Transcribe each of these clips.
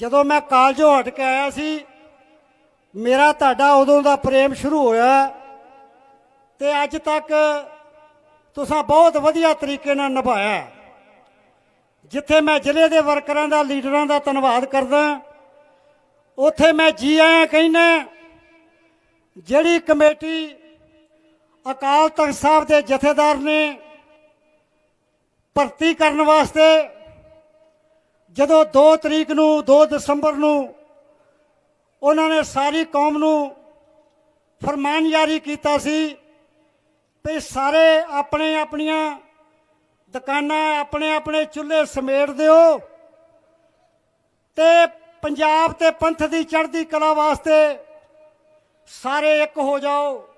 ਜਦੋਂ ਮੈਂ ਕਾਲਜੋਂ ਹਟ ਕੇ ਆਇਆ ਸੀ, ਮੇਰਾ ਤੁਹਾਡਾ ਉਦੋਂ ਦਾ ਪ੍ਰੇਮ ਸ਼ੁਰੂ ਹੋਇਆ ਤੇ ਅੱਜ ਤੱਕ ਤੁਸੀਂ ਬਹੁਤ ਵਧੀਆ ਤਰੀਕੇ ਨਾਲ ਨਿਭਾਇਆ ਜਿੱਥੇ ਮੈਂ ਜ਼ਿਲ੍ਹੇ ਦੇ ਵਰਕਰਾਂ ਦਾ, ਲੀਡਰਾਂ ਦਾ ਧੰਨਵਾਦ ਕਰਦਾ ਉੱਥੇ ਮੈਂ ਜੀ ਆਇਆਂ ਕਹਿੰਦਾ ਜਿਹੜੀ ਕਮੇਟੀ ਅਕਾਲ ਤਖਤ ਸਾਹਿਬ ਦੇ ਜਥੇਦਾਰ ਨੇ ਭਰਤੀ ਕਰਨ ਵਾਸਤੇ ਜਦੋਂ 2 ਤਰੀਕ ਨੂੰ 2 ਦਸੰਬਰ ਨੂੰ ਉਹਨਾਂ ਨੇ ਸਾਰੀ ਕੌਮ ਨੂੰ ਫਰਮਾਨ ਜਾਰੀ ਕੀਤਾ ਸੀ ਵੀ ਸਾਰੇ ਆਪਣੇ ਆਪਣੀਆਂ ਦੁਕਾਨਾਂ ਆਪਣੇ ਆਪਣੇ ਚੁੱਲ੍ਹੇ ਸਮੇਟ ਦਿਓ ਤੇ ਪੰਜਾਬ ਤੇ ਪੰਥ ਦੀ ਚੜ੍ਹਦੀ ਕਲਾ ਵਾਸਤੇ ਸਾਰੇ ਇੱਕ ਹੋ ਜਾਓ।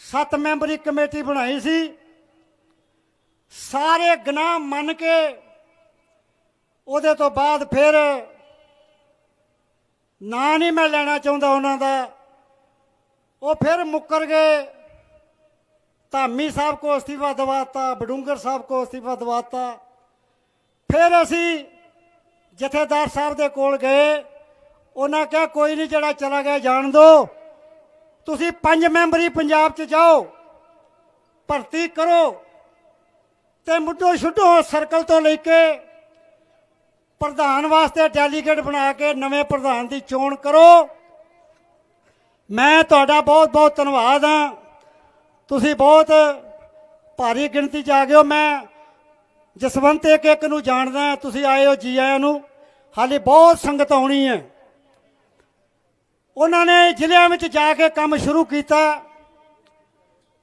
ਸੱਤ ਮੈਂਬਰੀ ਕਮੇਟੀ ਬਣਾਈ ਸੀ। ਸਾਰੇ ਗੁਨਾਹ ਮੰਨ ਕੇ ਉਹਦੇ ਤੋਂ ਬਾਅਦ ਫਿਰ ਨਾਂ ਨਹੀਂ ਮੈਂ ਲੈਣਾ ਚਾਹੁੰਦਾ ਉਹਨਾਂ ਦਾ। ਉਹ ਫਿਰ ਮੁੱਕਰ ਗਏ। ਧਾਮੀ ਸਾਹਿਬ ਕੋ ਅਸਤੀਫਾ ਦਵਾਤਾ, ਬਡੂੰਗਰ ਸਾਹਿਬ ਕੋ ਅਸਤੀਫਾ ਦਵਾਤਾ। ਫਿਰ ਅਸੀਂ ਜਥੇਦਾਰ ਸਾਹਿਬ ਦੇ ਕੋਲ ਗਏ। ਉਹਨਾਂ ਕਿਹਾ, ਕੋਈ ਨਹੀਂ, ਜਿਹੜਾ ਚਲਾ ਗਿਆ, ਜਾਣ ਦਿਓ ਤੁਸੀਂ ਪੰਜ ਮੈਂਬਰੀ ਪੰਜਾਬ ਚ ਜਾਓ। ਭਰਤੀ ਕਰੋ ਤੇ ਮੁੱਢੋਂ ਛੁੱਟੋ ਸਰਕਲ ਤੋਂ ਲੈ ਕੇ ਪ੍ਰਧਾਨ ਵਾਸਤੇ ਡੈਲੀਗੇਟ ਬਣਾ ਕੇ ਨਵੇਂ ਪ੍ਰਧਾਨ ਦੀ ਚੋਣ ਕਰੋ। ਮੈਂ ਤੁਹਾਡਾ ਬਹੁਤ ਬਹੁਤ ਧੰਨਵਾਦ ਹਾਂ। ਤੁਸੀਂ ਬਹੁਤ ਭਾਰੀ ਗਿਣਤੀ ਚ ਆ ਗਏ ਹੋ। ਮੈਂ ਜਸਵੰਤ ਇੱਕ ਇੱਕ ਨੂੰ ਜਾਣਦਾ ਤੁਸੀਂ ਆਏ ਹੋ ਜੀ ਆਇਆਂ ਨੂੰ। ਹਾਲੇ ਬਹੁਤ ਸੰਗਤ ਆਉਣੀ ਹੈ। ਉਹਨਾਂ ਨੇ ਜ਼ਿਲ੍ਹਿਆਂ ਵਿੱਚ ਜਾ ਕੇ ਕੰਮ ਸ਼ੁਰੂ ਕੀਤਾ।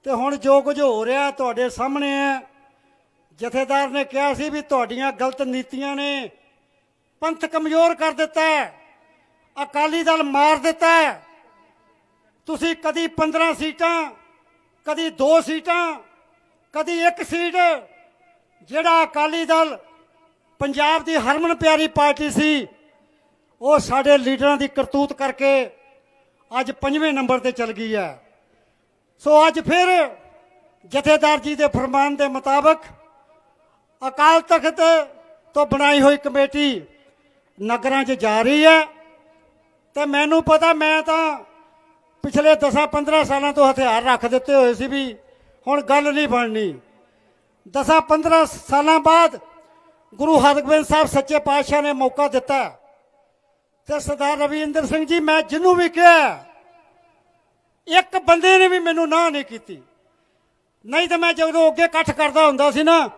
ਤੇ ਹੁਣ ਜੋ ਕੁਝ ਹੋ ਰਿਹਾ ਤੁਹਾਡੇ ਸਾਹਮਣੇ ਹੈ। ਜਥੇਦਾਰ ਨੇ ਕਿਹਾ ਸੀ ਵੀ ਤੁਹਾਡੀਆਂ ਗਲਤ ਨੀਤੀਆਂ ਨੇ। ਪੰਥ ਕਮਜ਼ੋਰ ਕਰ ਦਿੱਤਾ ਹੈ। ਅਕਾਲੀ ਦਲ ਮਾਰ ਦਿੱਤਾ ਹੈ। ਤੁਸੀਂ ਕਦੀ 15 ਸੀਟਾਂ, ਕਦੀ 2 ਸੀਟਾਂ, ਕਦੀ ਇੱਕ ਸੀਟ, ਜਿਹੜਾ ਅਕਾਲੀ ਦਲ ਪੰਜਾਬ ਦੀ ਹਰਮਨ ਪਿਆਰੀ ਪਾਰਟੀ ਸੀ, ਉਹ ਸਾਡੇ ਲੀਡਰਾਂ ਦੀ ਕਰਤੂਤ ਕਰਕੇ ਅੱਜ ਪੰਜਵੇਂ ਨੰਬਰ ਤੇ ਚਲ ਗਈ ਹੈ। ਸੋ ਅੱਜ ਫਿਰ ਜਥੇਦਾਰ ਜੀ ਦੇ ਫਰਮਾਨ ਦੇ ਮੁਤਾਬਕ ਅਕਾਲ ਤਖਤ ਤੋਂ ਬਣਾਈ ਹੋਈ ਕਮੇਟੀ ਨਗਰਾਂ 'ਚ ਜਾ ਰਹੀ ਹੈ ਤੇ ਮੈਨੂੰ ਪਤਾ ਮੈਂ ਤਾਂ ਪਿਛਲੇ 10-15 ਸਾਲਾਂ ਤੋਂ ਹਥਿਆਰ ਰੱਖ ਦਿੱਤੇ ਹੋਏ ਸੀ ਵੀ ਹੁਣ ਗੱਲ ਨਹੀਂ ਬਣਨੀ। 10-15 ਸਾਲਾਂ ਬਾਅਦ ਗੁਰੂ ਹਰਗੋਬਿੰਦ ਸਾਹਿਬ ਸੱਚੇ ਪਾਤਸ਼ਾਹ ਨੇ ਮੌਕਾ ਦਿੱਤਾ। ਤੇ ਸਰਦਾਰ ਰਵਿੰਦਰ ਸਿੰਘ ਜੀ, ਮੈਂ ਜਿਹਨੂੰ ਵੀ ਕਿਹਾ, ਇੱਕ ਬੰਦੇ ਨੇ ਵੀ ਮੈਨੂੰ ਨਾ ਨਹੀਂ ਕੀਤੀ। ਨਹੀਂ ਤਾਂ ਮੈਂ ਜਦੋਂ ਅੱਗੇ ਇਕੱਠ ਕਰਦਾ ਹੁੰਦਾ ਸੀ ਨਾ,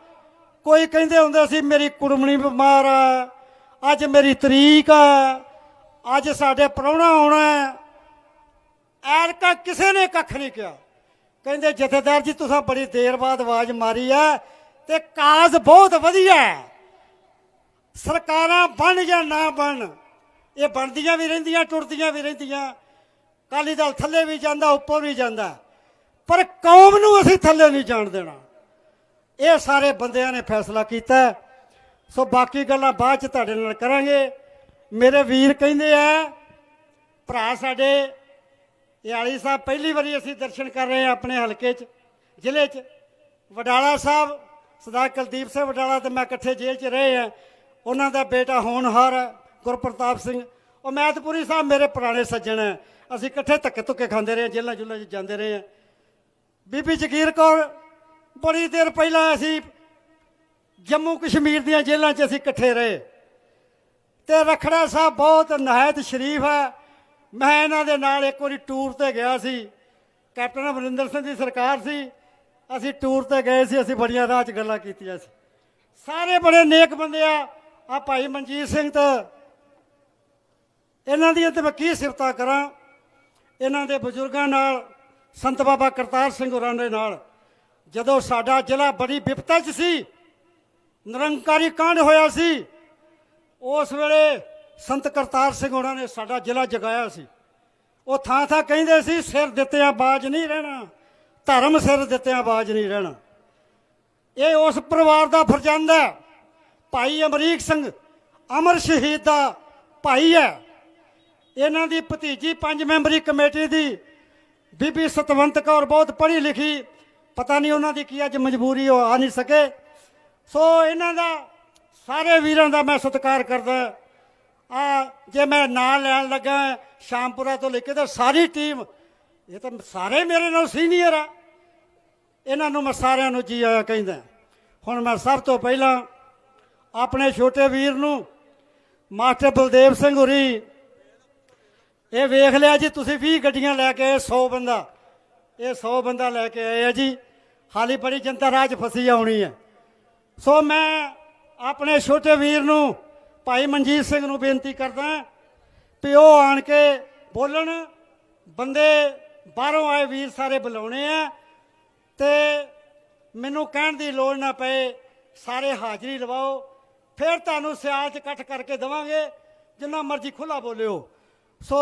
ਕੋਈ ਕਹਿੰਦੇ ਹੁੰਦੇ ਸੀ, ਮੇਰੀ ਕੁੜਮਣੀ ਬਿਮਾਰ ਆ ਅੱਜ ਮੇਰੀ ਤਰੀਕ ਹੈ। ਅੱਜ ਸਾਡੇ ਪ੍ਰਾਹੁਣਾ ਆਉਣਾ ਹੈ। ਐਰਕਾ ਕਿਸੇ ਨੇ ਕੱਖ ਨਹੀਂ ਕਿਹਾ। ਕਹਿੰਦੇ, ਜਥੇਦਾਰ ਜੀ, ਤੁਸੀਂ ਬੜੀ ਦੇਰ ਬਾਅਦ ਆਵਾਜ਼ ਮਾਰੀ ਹੈ ਤੇ ਕਾਜ਼ ਬਹੁਤ ਵਧੀਆ ਹੈ। ਸਰਕਾਰਾਂ ਬਣ ਜਾਂ ਨਾ ਬਣ, ਇਹ ਬਣਦੀਆਂ ਵੀ ਰਹਿੰਦੀਆਂ, ਟੁੱਟਦੀਆਂ ਵੀ ਰਹਿੰਦੀਆਂ। ਕਾਲੀ ਦਲ ਥੱਲੇ ਵੀ ਜਾਂਦਾ, ਉੱਪਰ ਵੀ ਜਾਂਦਾ। ਪਰ ਕੌਮ ਨੂੰ ਅਸੀਂ ਥੱਲੇ ਨਹੀਂ ਜਾਣ ਦੇਣਾ। ਇਹ ਸਾਰੇ ਬੰਦਿਆਂ ਨੇ ਫੈਸਲਾ ਕੀਤਾ ਸੋ ਬਾਕੀ ਗੱਲਾਂ ਬਾਅਦ ਚ ਤੁਹਾਡੇ ਨਾਲ ਕਰਾਂਗੇ। ਮੇਰੇ ਵੀਰ ਕਹਿੰਦੇ ਆ ਭਰਾ ਸਾਡੇ ਯਾਲੀ ਸਾਹਿਬ ਪਹਿਲੀ ਵਾਰੀ ਅਸੀਂ ਦਰਸ਼ਨ ਕਰ ਰਹੇ ਹਾਂ ਆਪਣੇ ਹਲਕੇ 'ਚ ਜ਼ਿਲ੍ਹੇ 'ਚ। ਵਡਾਲਾ ਸਾਹਿਬ ਸਰਦਾਰ ਕੁਲਦੀਪ ਸਿੰਘ ਵਡਾਲਾ ਤੇ ਮੈਂ ਇਕੱਠੇ ਜੇਲ੍ਹ 'ਚ ਰਹੇ ਆ ਉਹਨਾਂ ਦਾ ਬੇਟਾ ਹੋਣਹਾਰ ਹੈ, ਗੁਰਪ੍ਰਤਾਪ ਸਿੰਘ। ਉਹ ਮੈਤਪੁਰੀ ਸਾਹਿਬ ਮੇਰੇ ਪੁਰਾਣੇ ਸੱਜਣ ਹੈ। ਅਸੀਂ ਇਕੱਠੇ ਧੱਕੇ ਧੁੱਕੇ ਖਾਂਦੇ ਰਹੇ ਜੇਲ੍ਹਾਂ ਜੁਲ੍ਹਾਂ 'ਚ ਜਾਂਦੇ ਰਹੇ ਆ ਬੀਬੀ ਜਗੀਰ ਕੌਰ ਬੜੀ ਦੇਰ ਪਹਿਲਾਂ ਅਸੀਂ ਜੰਮੂ ਕਸ਼ਮੀਰ ਦੀਆਂ ਜੇਲ੍ਹਾਂ 'ਚ ਅਸੀਂ ਇਕੱਠੇ ਰਹੇ। ਤੇ ਰਖੜਾ ਸਾਹਿਬ ਬਹੁਤ ਨਹਾਇਤ ਸ਼ਰੀਫ ਹੈ। ਮੈਂ ਇਹਨਾਂ ਦੇ ਨਾਲ ਇੱਕ ਵਾਰੀ ਟੂਰ ਤੇ ਗਿਆ ਸੀ। ਕੈਪਟਨ ਅਮਰਿੰਦਰ ਸਿੰਘ ਦੀ ਸਰਕਾਰ ਸੀ। ਅਸੀਂ ਟੂਰ ਤੇ ਗਏ ਸੀ, ਅਸੀਂ ਬੜੀਆਂ ਰਾਹ 'ਚ ਗੱਲਾਂ ਕੀਤੀਆਂ ਸੀ। ਸਾਰੇ ਬੜੇ ਨੇਕ ਬੰਦੇ ਆ। ਆ ਭਾਈ ਮਨਜੀਤ ਸਿੰਘ ਤਾਂ ਇਹਨਾਂ ਦੀਆਂ ਤੇ ਮੈਂ ਕੀ ਸਿਫਤਾਂ ਕਰਾਂ? ਇਹਨਾਂ ਦੇ ਬਜ਼ੁਰਗਾਂ ਨਾਲ, ਸੰਤ ਬਾਬਾ ਕਰਤਾਰ ਸਿੰਘ ਹੋਰਾਂ ਦੇ ਨਾਲ, ਜਦੋਂ ਸਾਡਾ ਜ਼ਿਲ੍ਹਾ ਬੜੀ ਵਿਪਤਾ 'ਚ ਸੀ ਨਿਰੰਕਾਰੀ ਕਾਂਡ ਹੋਇਆ ਸੀ। ਉਸ ਵੇਲੇ ਸੰਤ ਕਰਤਾਰ ਸਿੰਘ ਉਹਨਾਂ ਨੇ ਸਾਡਾ ਜ਼ਿਲ੍ਹਾ ਜਗਾਇਆ ਸੀ। ਉਹ ਥਾਂ ਥਾਂ ਕਹਿੰਦੇ ਸੀ, ਸਿਰ ਦਿੱਤਿਆਂ ਬਾਜ ਨਹੀਂ ਰਹਿਣਾ, ਧਰਮ ਸਿਰ ਦਿੱਤਿਆਂ ਬਾਜ ਨਹੀਂ ਰਹਿਣਾ। ਇਹ ਉਸ ਪਰਿਵਾਰ ਦਾ ਫਰਜ਼ੰਦ ਹੈ। ਭਾਈ ਅਮਰੀਕ ਸਿੰਘ ਅਮਰ ਸ਼ਹੀਦ ਦਾ ਭਾਈ ਹੈ। ਇਹਨਾਂ ਦੀ ਭਤੀਜੀ ਪੰਜ ਮੈਂਬਰੀ ਕਮੇਟੀ ਦੀ ਬੀਬੀ ਸਤਵੰਤ ਕੌਰ ਬਹੁਤ ਪੜ੍ਹੀ ਲਿਖੀ। ਪਤਾ ਨਹੀਂ ਉਹਨਾਂ ਦੀ ਕੀ ਅੱਜ ਮਜਬੂਰੀ ਉਹ ਆ ਨਹੀਂ ਸਕੇ। ਸੋ ਇਹਨਾਂ ਦਾ, ਸਾਰੇ ਵੀਰਾਂ ਦਾ ਮੈਂ ਸਤਿਕਾਰ ਕਰਦਾ। ਆ ਜੇ ਮੈਂ ਨਾਂ ਲੈਣ ਲੱਗਾ, ਸ਼ਾਮਪੁਰਾ ਤੋਂ ਲੈ ਕੇ ਤਾਂ ਸਾਰੀ ਟੀਮ, ਇਹ ਤਾਂ ਸਾਰੇ ਮੇਰੇ ਨਾਲ ਸੀਨੀਅਰ ਆ। ਇਹਨਾਂ ਨੂੰ ਮੈਂ ਸਾਰਿਆਂ ਨੂੰ ਜੀ ਆਇਆ ਕਹਿੰਦਾ। ਹੁਣ ਮੈਂ ਸਭ ਤੋਂ ਪਹਿਲਾਂ ਆਪਣੇ ਛੋਟੇ ਵੀਰ ਨੂੰ, ਮਾਸਟਰ ਬਲਦੇਵ ਸਿੰਘ ਹੁਰੀ, ਇਹ ਵੇਖ ਲਿਆ ਜੀ, ਤੁਸੀਂ 20 ਗੱਡੀਆਂ ਲੈ ਕੇ ਆਏ 100 ਬੰਦਾ। ਇਹ 100 ਬੰਦਾ ਲੈ ਕੇ ਆਏ ਆ ਜੀ। ਹਾਲੀ ਬੜੀ ਜਨਤਾ ਰਾਜ ਫਸੀ ਆਉਣੀ ਹੈ। ਸੋ ਮੈਂ ਆਪਣੇ ਛੋਟੇ ਵੀਰ ਨੂੰ, ਭਾਈ ਮਨਜੀਤ ਸਿੰਘ ਨੂੰ ਬੇਨਤੀ ਕਰਦਾ ਵੀ ਉਹ ਆਣ ਕੇ ਬੋਲਣ। ਬੰਦੇ ਬਾਹਰੋਂ ਆਏ ਵੀਰ ਸਾਰੇ ਬੁਲਾਉਣੇ ਆ ਤੇ ਮੈਨੂੰ ਕਹਿਣ ਦੀ ਲੋੜ ਨਾ ਪਏ, ਸਾਰੇ ਹਾਜ਼ਰੀ ਲਵਾਓ। ਫਿਰ ਤੁਹਾਨੂੰ ਸਿਆਲ 'ਚ ਇਕੱਠ ਕਰਕੇ ਦਵਾਂਗੇ, ਜਿੰਨਾ ਮਰਜ਼ੀ ਖੁੱਲਾ ਬੋਲਿਓ। ਸੋ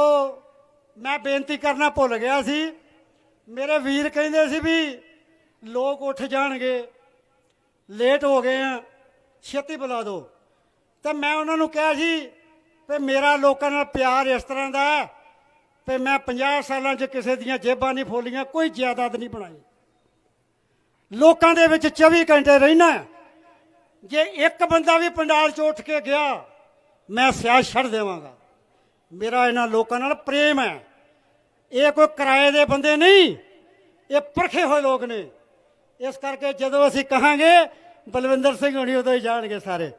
ਮੈਂ ਬੇਨਤੀ ਕਰਨਾ ਭੁੱਲ ਗਿਆ ਸੀ। ਮੇਰੇ ਵੀਰ ਕਹਿੰਦੇ ਸੀ ਵੀ ਲੋਕ ਉੱਠ ਜਾਣਗੇ। ਲੇਟ ਹੋ ਗਏ ਆ, ਛੇਤੀ ਬੁਲਾ ਦਿਓ ਤੇ ਮੈਂ ਉਹਨਾਂ ਨੂੰ ਕਿਹਾ ਸੀ ਵੀ ਮੇਰਾ ਲੋਕਾਂ ਨਾਲ ਪਿਆਰ ਇਸ ਤਰ੍ਹਾਂ ਦਾ ਹੈ, ਵੀ ਮੈਂ 50 ਸਾਲਾਂ 'ਚ ਕਿਸੇ ਦੀਆਂ ਜੇਬਾਂ ਨਹੀਂ ਫੋਲੀਆਂ ਕੋਈ ਜਾਇਦਾਦ ਨਹੀਂ ਬਣਾਈ। ਲੋਕਾਂ ਦੇ ਵਿੱਚ 24 ਘੰਟੇ ਰਹਿਣਾ ਜੇ ਇੱਕ ਬੰਦਾ ਵੀ ਪੰਡਾਲ 'ਚ ਉੱਠ ਕੇ ਗਿਆ, ਮੈਂ ਸਿਆਸ ਛੱਡ ਦੇਵਾਂਗਾ। ਮੇਰਾ ਇਹਨਾਂ ਲੋਕਾਂ ਨਾਲ ਪ੍ਰੇਮ ਹੈ। ਇਹ ਕੋਈ ਕਿਰਾਏ ਦੇ ਬੰਦੇ ਨਹੀਂ, ਇਹ ਪਰਖੇ ਹੋਏ ਲੋਕ ਨੇ। ਇਸ ਕਰਕੇ ਜਦੋਂ ਅਸੀਂ ਕਹਾਂਗੇ ਬਲਵਿੰਦਰ ਸਿੰਘ ਹੋਣੀ ਉਦੋਂ ਹੀ ਜਾਣਗੇ ਸਾਰੇ।